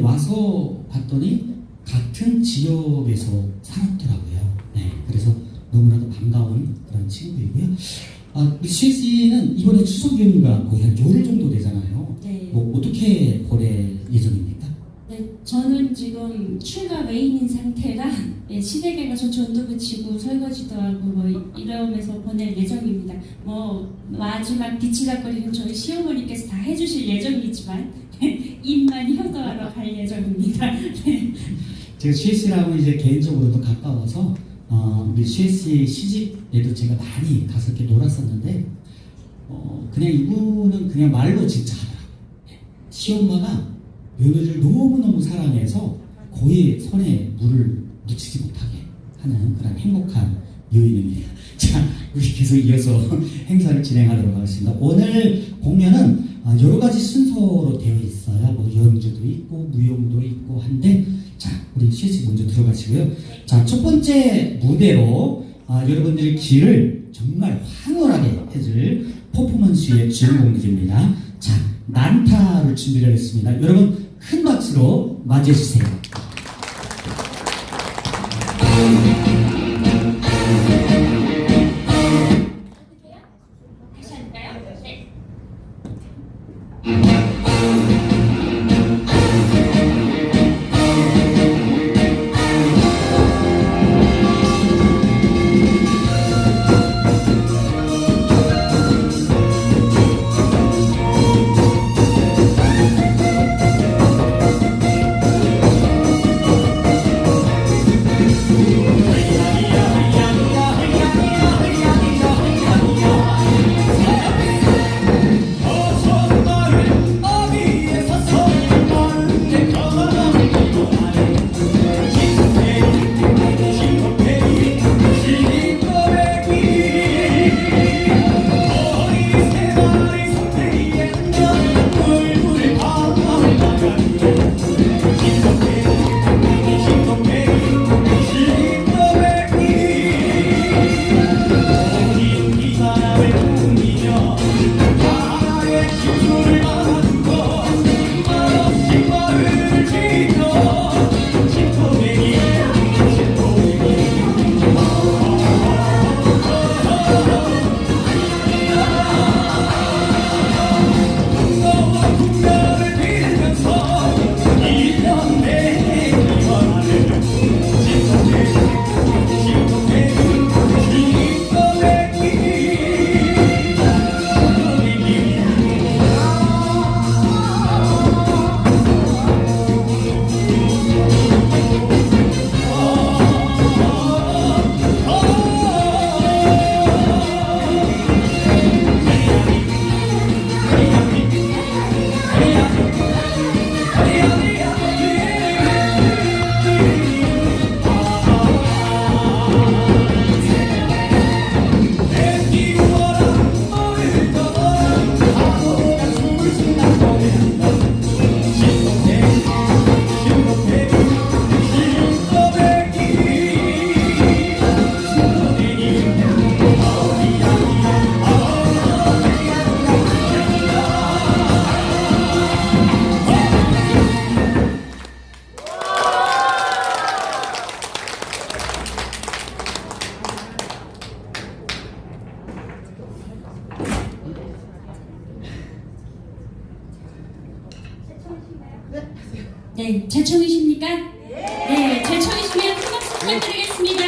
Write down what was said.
와서 봤더니 같은 지역에서 살았더라고요. 네, 그래서 너무나도 반가운 그런 친구이고요. 아, 우리 시혜 씨는 이번에 추석 연휴가 거의 한 열흘 정도 되잖아요. 네. 뭐 어떻게 보낼 예정입니까? 네, 저는 지금 출가 외인인 상태라 예, 시댁에 가서 전도 붙이고 설거지도 하고 뭐 이- 이러면서 보낼 예정입니다. 뭐 마지막 뒤치락거리는 저희 시어머니께서 다 해주실 예정이지만 입만 효도하러 갈 예정입니다. 네. 제가 시혜 씨라고 이제 개인적으로도 가까워서 어, 우리 시혜 씨 시집에도 제가 많이 가서 이렇게 놀았었는데 어, 그냥 이분은 그냥 말로 진짜 하더라고요. 예. 시엄마가 며느리를 너무너무 사랑해서 거의 손에 물을 묻히지 못하게 하는 그런 행복한 여인입니다. 자, 우리 계속 이어서 행사를 진행하도록 하겠습니다. 오늘 공연은 아, 여러 가지 순서로 되어 있어요. 뭐 연주도 있고 무용도 있고 한데 자, 우리 시씨 먼저 들어가시고요. 자, 첫 번째 무대로 아, 여러분들의 귀를 정말 황홀하게 해줄 퍼포먼스의 주인공들입니다. 자, 난타를 준비를 했습니다. 여러분 큰 박수로 맞이해 주세요. 네, 제청이십니까? 네, 제청이시면 큰 박수 부탁드리겠습니다.